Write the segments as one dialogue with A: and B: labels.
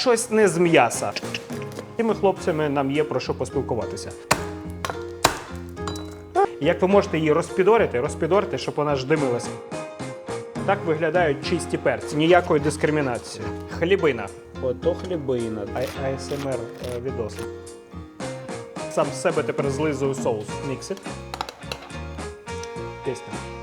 A: Щось не з м'яса. З Цими хлопцями нам є про що поспілкуватися. Як ви можете її розпідорити, розпідорити, щоб вона ж димилася. Так виглядають чисті перці, ніякої дискримінації. Хлібина. Ото хлібина. А- АСМР е, відоси. Сам з себе тепер злизую соус. Міксит. Пісня.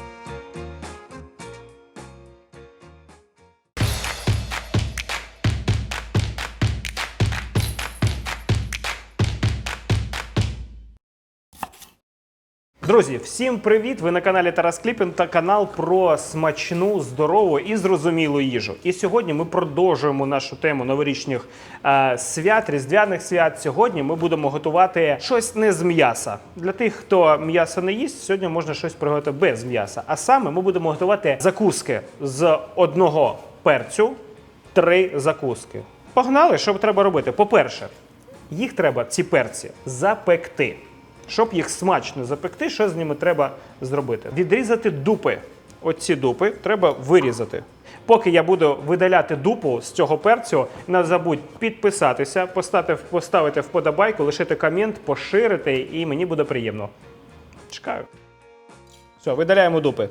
A: Друзі, всім привіт! Ви на каналі Тарас Кліпін та канал про смачну, здорову і зрозумілу їжу. І сьогодні ми продовжуємо нашу тему новорічних е, свят, різдвяних свят. Сьогодні ми будемо готувати щось не з м'яса. Для тих, хто м'ясо не їсть, сьогодні можна щось приготувати без м'яса. А саме ми будемо готувати закуски з одного перцю, три закуски. Погнали, що треба робити? По-перше, їх треба, ці перці, запекти. Щоб їх смачно запекти, що з ними треба зробити? Відрізати дупи. Оці дупи треба вирізати. Поки я буду видаляти дупу з цього перцю, не забудь підписатися, поставити, поставити вподобайку, лишити комент, поширити, і мені буде приємно. Чекаю. Все, видаляємо дупи.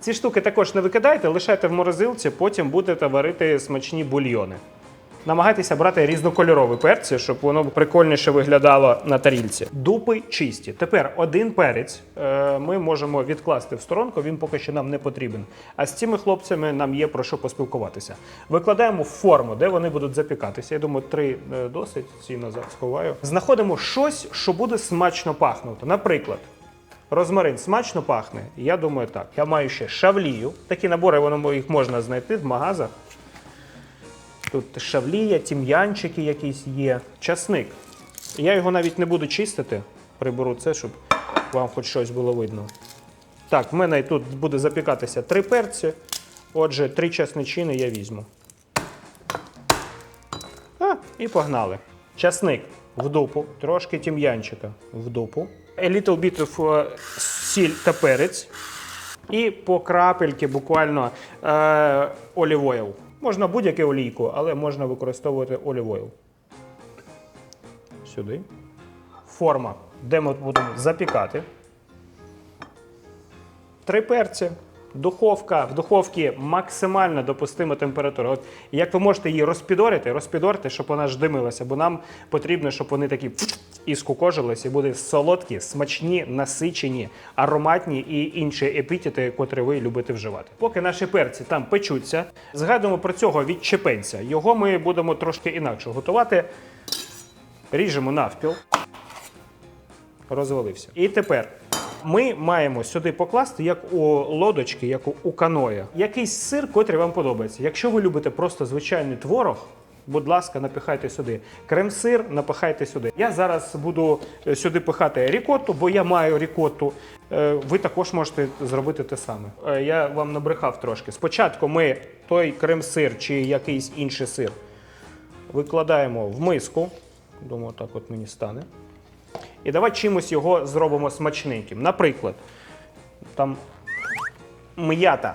A: Ці штуки також не викидайте, лишайте в морозилці, потім будете варити смачні бульйони. Намагайтеся брати різнокольорові перці, щоб воно прикольніше виглядало на тарілці. Дупи чисті. Тепер один перець е, ми можемо відкласти в сторонку, він поки що нам не потрібен. А з цими хлопцями нам є про що поспілкуватися. Викладаємо в форму, де вони будуть запікатися. Я думаю, три е, досить, ці назад сховаю. Знаходимо щось, що буде смачно пахнути. Наприклад, Розмарин смачно пахне. Я думаю, так. Я маю ще шавлію. Такі набори воно їх можна знайти в магазах. Тут шавлія, тім'янчики якісь є, часник. Я його навіть не буду чистити. Приберу це, щоб вам хоч щось було видно. Так, в мене тут буде запікатися три перці. Отже, три часничини я візьму. А, і погнали. Часник в дупу, трошки тім'янчика в дупу. A little bit of е, сіль та перець. І по крапельки буквально е, oil. Можна будь-яке олійку, але можна використовувати олівойл. Сюди. Форма, де ми будемо запікати. Три перці. Духовка. В духовці максимально допустима температура. От як ви можете її розпідорити, розпідорити, щоб вона ж димилася, бо нам потрібно, щоб вони такі і скукожилися, і були солодкі, смачні, насичені, ароматні і інші епітети, котрі ви любите вживати. Поки наші перці там печуться, згадуємо про цього відчепенця. Його ми будемо трошки інакше готувати. Ріжемо навпіл. Розвалився. І тепер ми маємо сюди покласти, як у лодочки, як у, каноя, якийсь сир, котрий вам подобається. Якщо ви любите просто звичайний творог, будь ласка, напихайте сюди. Крем-сир напихайте сюди. Я зараз буду е, сюди пихати рікотту, бо я маю рікотту. Е, Ви також можете зробити те саме. Е, Я вам набрехав трошки. Спочатку ми той крем-сир чи якийсь інший сир викладаємо в миску. Думаю, так от мені стане. І давай чимось його зробимо смачненьким. Наприклад, там м'ята.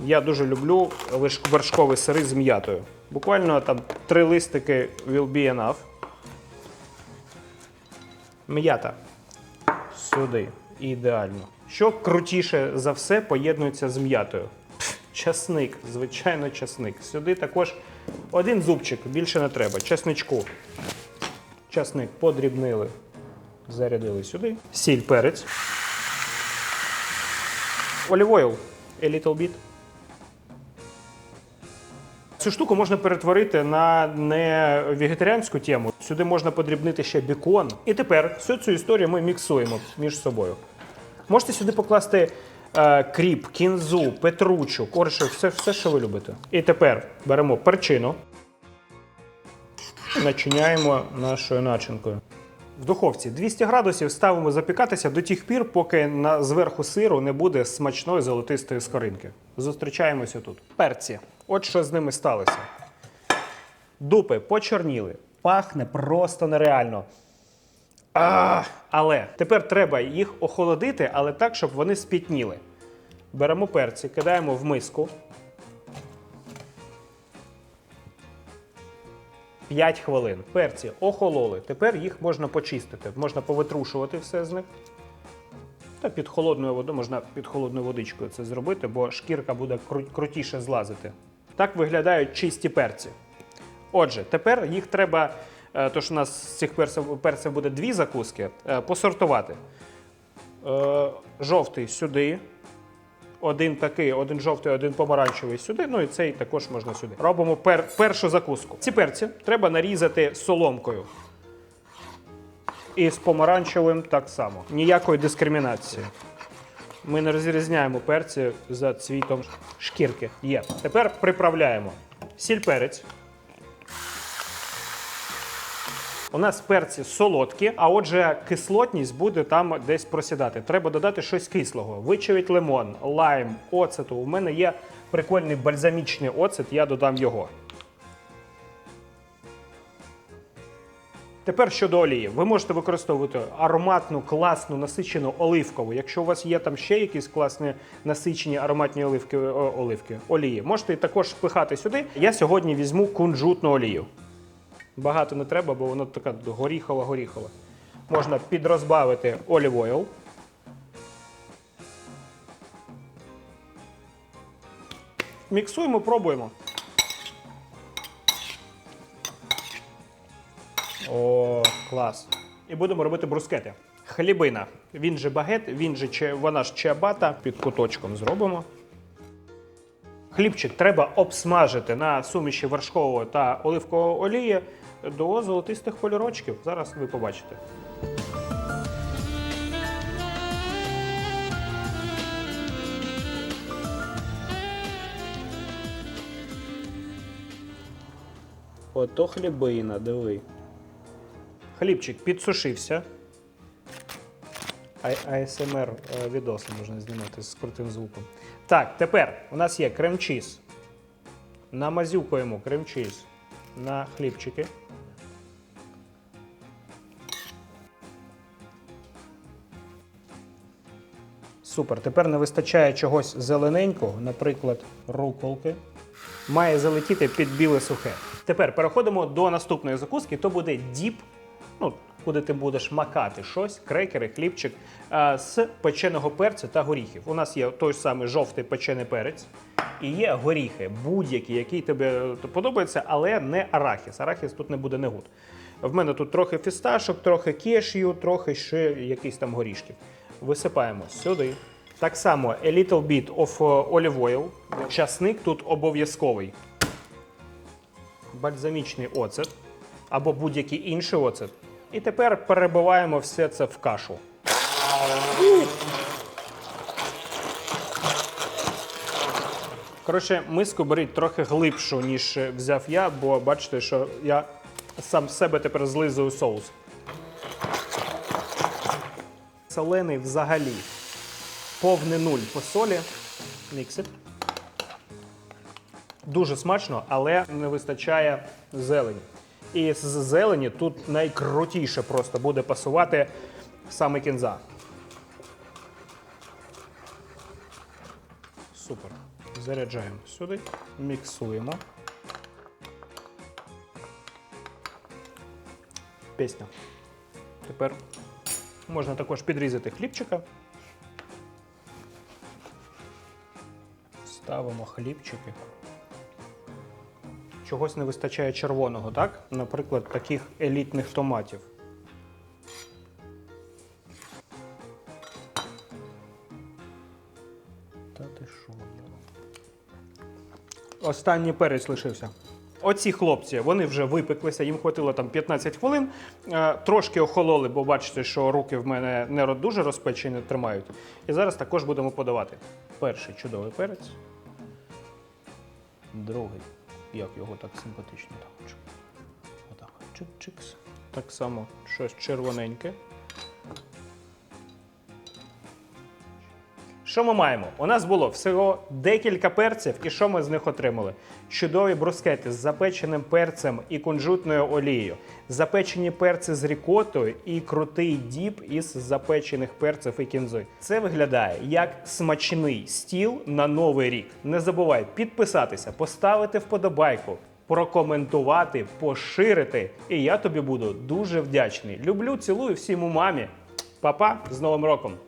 A: Я дуже люблю вершкові сири з м'ятою. Буквально там три листики will be enough. М'ята. Сюди. Ідеально. Що крутіше за все поєднується з м'ятою? Часник, звичайно, часник. Сюди також один зубчик, більше не треба. Часничку. Часник подрібнили. Зарядили сюди. Сіль, перець. Oil. A little bit. Цю штуку можна перетворити на не вегетаріанську тему. Сюди можна подрібнити ще бікон. І тепер всю цю історію ми міксуємо між собою. Можете сюди покласти е, кріп, кінзу, петручу, корше, все, все, що ви любите. І тепер беремо перчину і начиняємо нашою начинкою. В духовці 200 градусів ставимо запікатися до тих пір, поки на зверху сиру не буде смачної золотистої скоринки. Зустрічаємося тут. Перці. От що з ними сталося. Дупи почорніли. Пахне просто нереально. А, але тепер треба їх охолодити, але так, щоб вони спітніли. Беремо перці, кидаємо в миску. 5 хвилин. Перці охололи. Тепер їх можна почистити. Можна повитрушувати все з них. Та під холодною водою можна під холодною водичкою це зробити, бо шкірка буде кру- крутіше злазити. Так виглядають чисті перці. Отже, тепер їх треба, е, то що у нас з цих перців, перців буде дві закуски, е, посортувати. Е, Жовтий сюди. Один такий, один жовтий, один помаранчевий сюди. Ну і цей також можна сюди. Робимо пер, першу закуску. Ці перці треба нарізати соломкою. І з помаранчевим так само. Ніякої дискримінації. Ми не розрізняємо перці за цвітом шкірки. Є. Тепер приправляємо сіль перець. У нас перці солодкі, а отже, кислотність буде там десь просідати. Треба додати щось кислого. Вичавіть лимон, лайм, оцету. У мене є прикольний бальзамічний оцет, я додам його. Тепер щодо олії, ви можете використовувати ароматну, класну, насичену оливкову. Якщо у вас є там ще якісь класні насичені ароматні оливки, оливки олії, можете також впихати сюди. Я сьогодні візьму кунжутну олію. Багато не треба, бо воно така горіхова-горіхова. Можна підрозбавити oil. Міксуємо, пробуємо. О, клас. І будемо робити брускети. Хлібина. Він же багет, він же вона ж чиабата. Під куточком зробимо. Хлібчик треба обсмажити на суміші вершкового та оливкової олії до золотистих кольорочків. Зараз ви побачите. Ото хлібина, диви. Хлібчик підсушився. АСМР е, відоси можна знімати з крутим звуком. Так, тепер у нас є крем-чіз. Намазюкуємо крем-чіз на хлібчики. Супер. Тепер не вистачає чогось зелененького, наприклад, руколки. Має залетіти під біле сухе. Тепер переходимо до наступної закуски. То буде діп, ну, куди ти будеш макати щось, крекери, хлібчик з печеного перцю та горіхів. У нас є той самий жовтий печений перець. І є горіхи, будь-які, які тобі подобаються, але не арахіс. Арахіс тут не буде не гуд. В мене тут трохи фісташок, трохи кешю, трохи ще якісь там горішки. Висипаємо сюди. Так само a little bit of uh, olive oil. Часник тут обов'язковий. Бальзамічний оцет або будь-який інший оцет. І тепер перебиваємо все це в кашу. Коротше, миску беріть трохи глибшу, ніж взяв я, бо бачите, що я сам себе тепер злизую соус. Солений взагалі. Повний нуль по солі. Міксит. Дуже смачно, але не вистачає зелені. І з зелені тут найкрутіше просто буде пасувати саме кінза. Супер. Заряджаємо сюди, міксуємо. Пісня. Тепер можна також підрізати хлібчика. Ставимо хлібчики. Чогось не вистачає червоного, так? Наприклад, таких елітних томатів. Та ти що? Останній перець лишився. Оці хлопці, вони вже випеклися, їм хватило там 15 хвилин. Е, Трошки охололи, бо бачите, що руки в мене не дуже розпечені тримають. І зараз також будемо подавати. Перший чудовий перець. Другий. Як його так симпатично так. Отак. Чик-чикс. Так само щось червоненьке. Що ми маємо? У нас було всього декілька перців, і що ми з них отримали? Чудові брускети з запеченим перцем і кунжутною олією, запечені перці з рікотою і крутий діп із запечених перців і кінзи. Це виглядає як смачний стіл на новий рік. Не забувай підписатися, поставити вподобайку. прокоментувати, поширити. І я тобі буду дуже вдячний. Люблю, цілую всім у мамі. Па-па, з Новим роком!